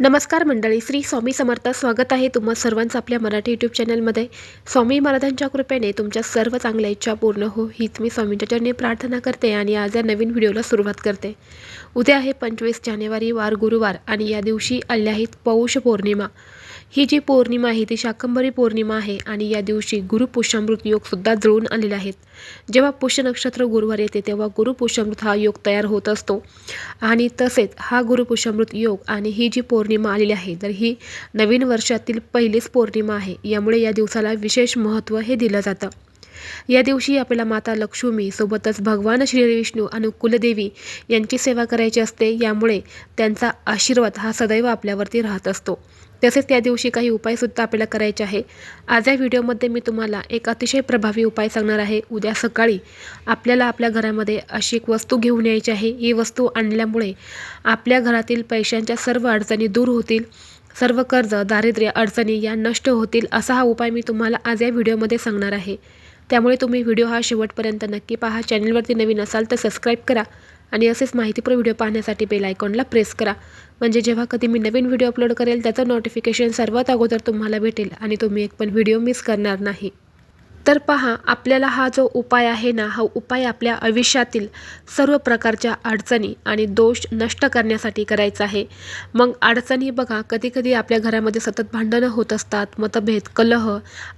नमस्कार मंडळी श्री स्वामी समर्थ स्वागत आहे तुम्हा सर्वांचं आपल्या मराठी यूट्यूब चॅनलमध्ये स्वामी महाराजांच्या कृपेने तुमच्या सर्व चांगल्या इच्छा पूर्ण हो हीच मी स्वामींच्या चरणी प्रार्थना करते आणि आज या नवीन व्हिडिओला सुरुवात करते. उद्या आहे पंचवीस जानेवारी वार गुरुवार आणि या दिवशी आल्या आहेत पौष पौर्णिमा. ही जी पौर्णिमा आहे ती शाकंभरी पौर्णिमा आहे आणि या दिवशी गुरुपुष्यामृत योगसुद्धा जुळून आलेले आहेत. जेव्हा पुष्य नक्षत्र गुरुवार येते तेव्हा गुरुपुष्यामृत हा योग तयार होत असतो. आणि तसेच हा गुरुपुष्यामृत योग आणि ही जी पौर्णिमा पौर्णिमा आलेली आहे. तर ही नवीन वर्षातील पहिलीच पौर्णिमा आहे. यामुळे या दिवसाला विशेष महत्त्व हे दिलं जातं. या दिवशी आपल्याला माता लक्ष्मी सोबतच भगवान श्रीविष्णू आणि कुलदेवी यांची सेवा करायची असते. यामुळे त्यांचा आशीर्वाद हा सदैव आपल्यावरती राहत असतो. तसेच त्या दिवशी काही उपायसुद्धा आपल्याला करायचे आहे. आज या व्हिडिओमध्ये मी तुम्हाला एक अतिशय प्रभावी उपाय सांगणार आहे. उद्या सकाळी आपल्याला आपल्या घरामध्ये अशी एक वस्तू घेऊन यायची आहे. ही वस्तू आणल्यामुळे आपल्या घरातील पैशांच्या सर्व अडचणी दूर होतील. सर्व कर्ज दारिद्र्य अडचणी या नष्ट होतील असा हा उपाय मी तुम्हाला आज या व्हिडिओमध्ये सांगणार आहे. त्यामुळे तुम्ही व्हिडिओ हा शेवटपर्यंत नक्की पहा. चॅनलवरती नवीन असाल तर सबस्क्राईब करा. आणि असेच माहितीपूर्ण व्हिडिओ पाहण्यासाठी बेल आयकॉनला प्रेस करा. म्हणजे जेव्हा कधी मी नवीन व्हिडिओ अपलोड करेल त्याचं नोटिफिकेशन सर्वात अगोदर तुम्हाला भेटेल आणि तुम्ही एक पण व्हिडिओ मिस करणार नाही. तर पहा आपल्याला हा जो उपाय आहे ना हा उपाय आपल्या आयुष्यातील सर्व प्रकारच्या अडचणी आणि दोष नष्ट करण्यासाठी करायचा आहे. मग अडचणी बघा कधीकधी आपल्या घरामध्ये सतत भांडणं होत असतात मतभेद कलह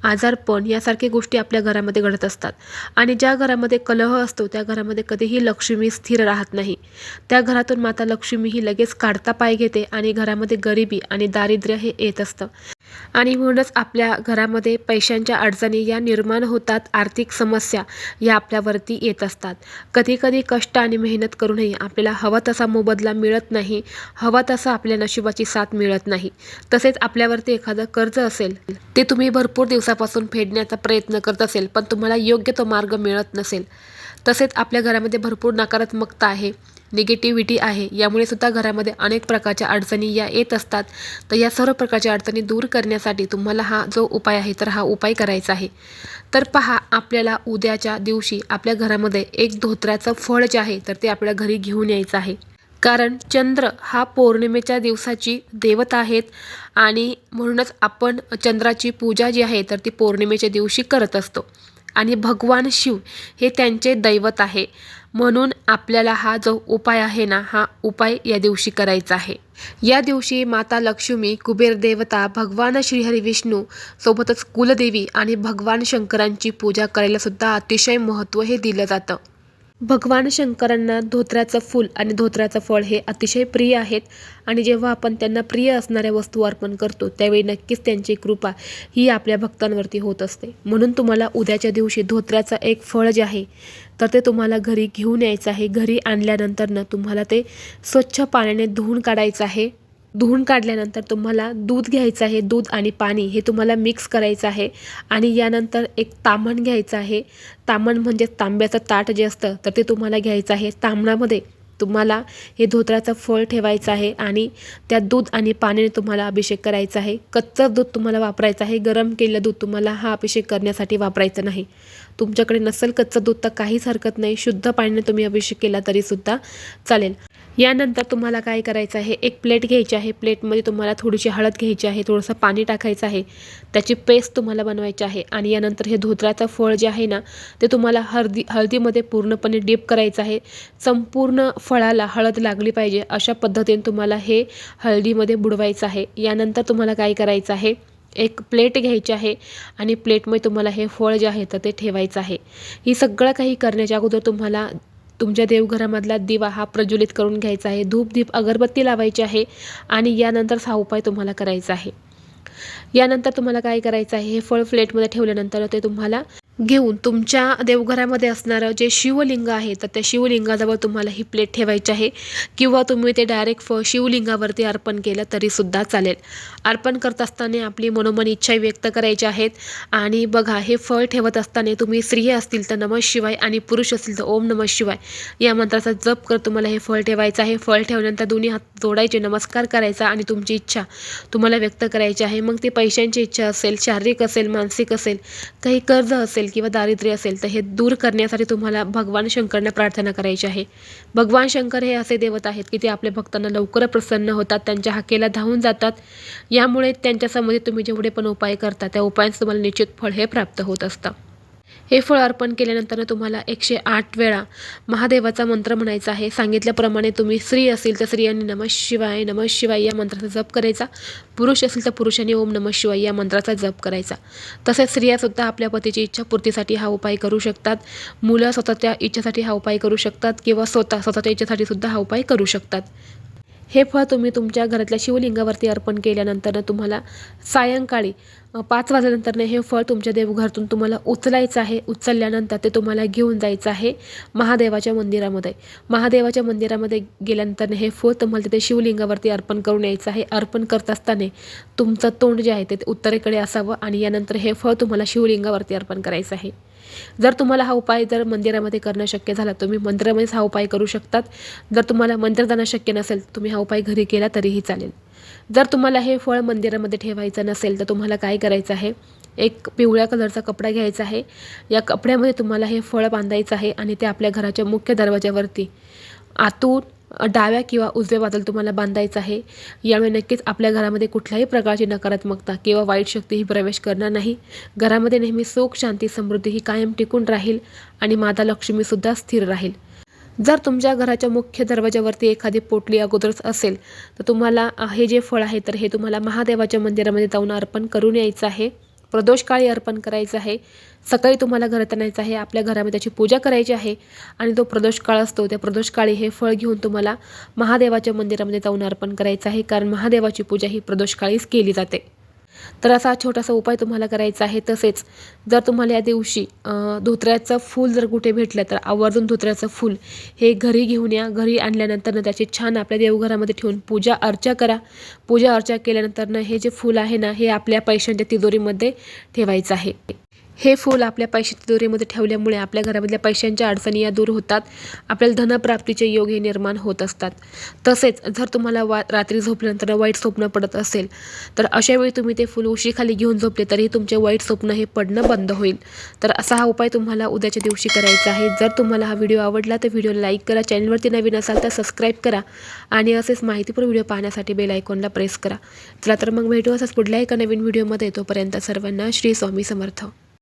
आजारपण यासारख्या गोष्टी आपल्या घरामध्ये घडत असतात. आणि ज्या घरामध्ये कलह असतो त्या घरामध्ये कधीही लक्ष्मी स्थिर राहत नाही. त्या घरातून माता लक्ष्मी ही लगेच काढता पाय घेते आणि घरामध्ये गरिबी आणि दारिद्र्य हे येत असतं. आणि म्हणूनच आपल्या घरामध्ये पैशांच्या अडचणी या निर्माण होतात आर्थिक समस्या या आपल्यावरती येत असतात. कधीकधी कष्ट आणि मेहनत करूनही आपल्याला हवा तसा मोबदला मिळत नाही हवा तसा आपल्या नशिबाची साथ मिळत नाही. तसेच आपल्यावरती एखादं कर्ज असेल ते तुम्ही भरपूर दिवसापासून फेडण्याचा प्रयत्न करत असेल पण तुम्हाला योग्य तो मार्ग मिळत नसेल. तसेच आपल्या घरामध्ये भरपूर नकारात्मकता आहे निगेटिव्हिटी आहे यामुळे सुद्धा घरामध्ये अनेक प्रकारच्या अडचणी या येत असतात. तर या सर्व प्रकारच्या अडचणी दूर करण्यासाठी तुम्हाला हा जो उपाय आहे तर हा उपाय करायचा आहे. तर पहा आपल्याला उद्याच्या दिवशी आपल्या घरामध्ये एक धोत्र्याचं फळ जे आहे तर ते आपल्या घरी घेऊन यायचं आहे. कारण चंद्र हा पौर्णिमेच्या दिवसाची देवता आहेत आणि म्हणूनच आपण चंद्राची पूजा जी आहे तर ती पौर्णिमेच्या दिवशी करत असतो. आणि भगवान शिव हे त्यांचे दैवत आहे. म्हणून आपल्याला हा जो उपाय आहे ना हा उपाय या दिवशी करायचा आहे. या दिवशी माता लक्ष्मी कुबेर देवता भगवान श्रीहरी विष्णू सोबतच कुलदेवी आणि भगवान शंकरांची पूजा करायला सुद्धा अतिशय महत्त्व हे दिलं जातं. भगवान शंकरांना धोत्र्याचं फूल आणि धोत्र्याचं फळ हे अतिशय प्रिय आहेत. आणि जेव्हा आपण त्यांना प्रिय असणाऱ्या वस्तू अर्पण करतो त्यावेळी नक्कीच त्यांची कृपा ही आपल्या भक्तांवरती होत असते. म्हणून तुम्हाला उद्याच्या दिवशी धोत्र्याचं एक फळ जे आहे तर ते तुम्हाला घरी घेऊन यायचं आहे. घरी आणल्यानंतरनं तुम्हाला ते स्वच्छ पाण्याने धुवून काढायचं आहे. धुवून काढल्यानंतर तुम्हाला दूध घ्यायचं आहे दूध आणि पाणी हे तुम्हाला मिक्स करायचं आहे. आणि यानंतर एक तामण घ्यायचं आहे. तामण म्हणजे तांब्याचं ताट जे असतं तर ते तुम्हाला घ्यायचं आहे. तांबणामध्ये तुम्हाला हे धोत्राचं फळ ठेवायचं आहे आणि त्या दूध आणि पाण्याने तुम्हाला अभिषेक करायचा आहे. कच्चं दूध तुम्हाला वापरायचं आहे. गरम केलेलं दूध तुम्हाला हा अभिषेक करण्यासाठी वापरायचं नाही. तुमच्याकडे नसेल कच्चं दूध तर काहीच हरकत नाही. शुद्ध पाण्याने तुम्ही अभिषेक केला तरीसुद्धा चालेल. यानंतर तुम्हाला काय करायचं आहे? एक प्लेट घ्यायची आहे. प्लेटमध्ये तुम्हाला थोडीशी हळद घ्यायची आहे. थोडंसं पाणी टाकायचं आहे. त्याची पेस्ट तुम्हाला बनवायची आहे. आणि यानंतर हे धोत्राचं फळ जे आहे ना ते तुम्हाला हळदी हळदीमध्ये पूर्णपणे डीप करायचं आहे. संपूर्ण फळाला हळद लागली पाहिजे. अशा पद्धतीने तुम्हाला हे हळदीमध्ये बुडवायचं आहे. यानंतर तुम्हाला काय करायचं आहे? एक प्लेट घ्यायची आहे आणि प्लेटमध्ये तुम्हाला हे फळ जे आहे तर ते ठेवायचं आहे. ही सगळं काही करण्याच्या अगोदर तुम्हाला तुमच्या देवघरामधला दिवा हा प्रज्वलित करून घ्यायचा आहे. धूप दीप अगरबत्ती लावायची आहे आणि यानंतर हा उपाय तुम्हाला करायचा आहे. यानंतर तुम्हाला काय करायचं आहे? हे फळ प्लेटमध्ये ठेवल्यानंतर ते तुम्हाला घेऊन तुमच्या देवघरामध्ये असणारं जे शिवलिंग आहे तर त्या शिवलिंगाजवळ तुम्हाला ही प्लेट ठेवायची आहे. किंवा तुम्ही ते डायरेक्ट शिवलिंगावरती अर्पण केलं तरीसुद्धा चालेल. अर्पण करत असताना आपली मनोमन इच्छा व्यक्त करायची आहेत. आणि बघा हे फळ ठेवत असताना तुम्ही स्त्री असतील तर नमः शिवाय आणि पुरुष असतील तर ओम नमः शिवाय. या मंत्राचा जप कर तुम्हाला हे फळ ठेवायचं आहे. फळ ठेवल्यानंतर दोन्ही हात जोडायचे नमस्कार करायचा आणि तुमची इच्छा तुम्हाला व्यक्त करायची आहे. मग ती पैशांची इच्छा असेल शारीरिक असेल मानसिक असेल काही कर्ज असेल असेल किंवा दारिद्र्य असेल तर हे दूर करण्यासाठी तुम्हाला भगवान शंकरने प्रार्थना करायची आहे. भगवान शंकर हे असे देवत आहेत की ते आपल्या भक्तांना लवकर प्रसन्न होतात त्यांच्या हाकेला धावून जातात. यामुळे त्यांच्यासमोर तुम्ही जेवढे पण उपाय करता त्या उपायांचं तुम्हाला निश्चित फळ हे प्राप्त होत असतं. हे फळ अर्पण केल्यानंतर तुम्हाला एकशे आठ वेळा महादेवाचा मंत्र म्हणायचा आहे. सांगितल्याप्रमाणे तुम्ही स्त्री असेल तर स्त्रियांनी नमः शिवाय नमः शिवाय या मंत्राचा जप करायचा. पुरुष असेल तर पुरुषांनी ओम नमः शिवाय या मंत्राचा जप करायचा. तसेच स्त्रियासुद्धा आपल्या पतीची इच्छापूर्तीसाठी हा उपाय करू शकतात. मुलं स्वतःच्या इच्छेसाठी हा उपाय करू शकतात किंवा स्वतः स्वतःच्या इच्छेसाठी सुद्धा हा उपाय करू शकतात. हे फळ तुम्ही तुमच्या घरातल्या शिवलिंगावरती अर्पण केल्यानंतर तुम्हाला सायंकाळी पाच वाजल्यानंतर हे फळ तुमच्या देवघरातून तुम्हाला उचलायचं आहे. उचलल्यानंतर ते तुम्हाला घेऊन जायचं आहे महादेवाच्या मंदिरामध्ये. महादेवाच्या मंदिरामध्ये गेल्यानंतर हे फळ तुम्हाला तिथे शिवलिंगावरती अर्पण करून यायचं आहे. अर्पण करत असताना तुमचं तोंड जे आहे ते उत्तरेकडे असावं आणि यानंतर हे फळ तुम्हाला शिवलिंगावरती अर्पण करायचं आहे. जर तुम्हाला हा उपाय जर मंदिरामध्ये करणं शक्य झाला तुम्ही मंदिरामध्येच हा उपाय करू शकतात. जर तुम्हाला मंदिर जाणं शक्य नसेल तुम्ही हा उपाय घरी केला तरीही चालेल. जर तुम्हाला हे फळ मंदिरामध्ये ठेवायचं नसेल तर तुम्हाला काय करायचं आहे? एक पिवळ्या कलरचा कपडा घ्यायचा आहे. या कपड्यामध्ये तुम्हाला हे फळ बांधायचं आहे आणि ते आपल्या घराच्या मुख्य दरवाज्यावरती आतून डाव्या किंवा उजव्या बाजूला तुम्हाला बांधायचं आहे. यामुळे नक्कीच आपल्या घरामध्ये कुठल्याही प्रकारची नकारात्मकता किंवा वाईट शक्ती ही प्रवेश करणार नाही. घरामध्ये नेहमी सुख शांती समृद्धी ही कायम टिकून राहील आणि माता लक्ष्मीसुद्धा स्थिर राहील. जर तुमच्या घराच्या मुख्य दरवाजावरती एखादी पोटली अगोदरच असेल तर तुम्हाला हे जे फळ आहे तर हे तुम्हाला महादेवाच्या मंदिरामध्ये जाऊन अर्पण करून यायचं आहे. प्रदोषकाळी अर्पण करायचं आहे. सकाळी तुम्हाला घरात आणायचं आहे. आपल्या घरामध्ये त्याची पूजा करायची आहे आणि तो प्रदोषकाळ असतो. त्या प्रदोषकाळी हे फळ घेऊन तुम्हाला महादेवाच्या मंदिरामध्ये जाऊन अर्पण करायचं आहे. कारण महादेवाची पूजा ही प्रदोषकाळीच केली जाते. तर असा छोटासा उपाय तुम्हाला करायचा आहे तसेच जर तुम्हाला या दिवशी धोत्र्याचं फूल जर कुठे भेटलं तर आवर्जून धोत्र्याचं फूल हे घरी घेऊन या. घरी आणल्यानंतर त्याची छान आपल्या देवघरामध्ये ठेवून पूजा अर्चा करा. पूजा अर्चा केल्यानंतर हे जे फूल आहे ना हे आपल्या पैशांच्या तिजोरीमध्ये ठेवायचं आहे. हे फूल आपल्या पैशाच्या दोरीमध्ये ठेवल्यामुळे आपल्या घरामधल्या पैशांच्या अडचणी या दूर होतात. आपल्याला धनप्राप्तीचे योग हे निर्माण होत असतात. तसेच जर तुम्हाला वा रात्री झोपल्यानंतर वाईट स्वप्न पडत असेल तर अशावेळी तुम्ही ते फूल उशीखाली घेऊन झोपले तरी तुमचे वाईट स्वप्न हे पडणं बंद होईल. तर असा हा उपाय तुम्हाला उद्याच्या दिवशी करायचा आहे. जर तुम्हाला हा व्हिडिओ आवडला तर व्हिडिओ लाईक करा चॅनलवरती नवीन असाल तर सबस्क्राईब करा आणि असेच माहितीपूर्ण व्हिडिओ पाहण्यासाठी बेल आयकॉनला प्रेस करा. चला तर मग भेटू असंच पुढल्या एका नवीन व्हिडिओमध्ये. तोपर्यंत सर्वांना श्री स्वामी समर्थ.